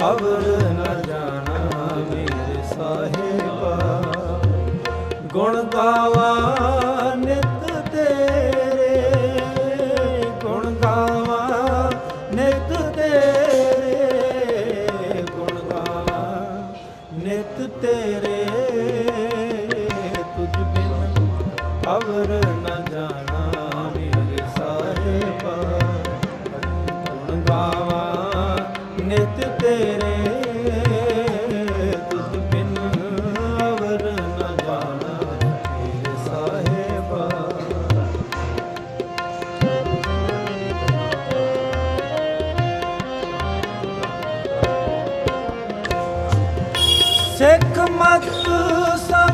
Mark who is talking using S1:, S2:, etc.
S1: ਅਵਰ ਨ ਜਾਣਾ ਮੇਰੇ ਸਾਹਿਬਾ। ਗੁਣ ਗਾਵਾ ਨਿਤ ਤੇਰੇ। ਗੁਣ ਗਾਵਾ ਨਿਤ ਤੇਰੇ। ਗੁਣ ਗਾਵਾ ਨਿਤ ਤੇਰੇ। ਤੁਝ ਬਿਨ ਅਵਰ ਨ ਜਾਣਾ ਮੇਰੇ ਸਾਹਿਬਾ। ਗੁਣ ਗਾਵਾ ਨਿਤ ਸਿੱਖ ਮਤ ਸਾ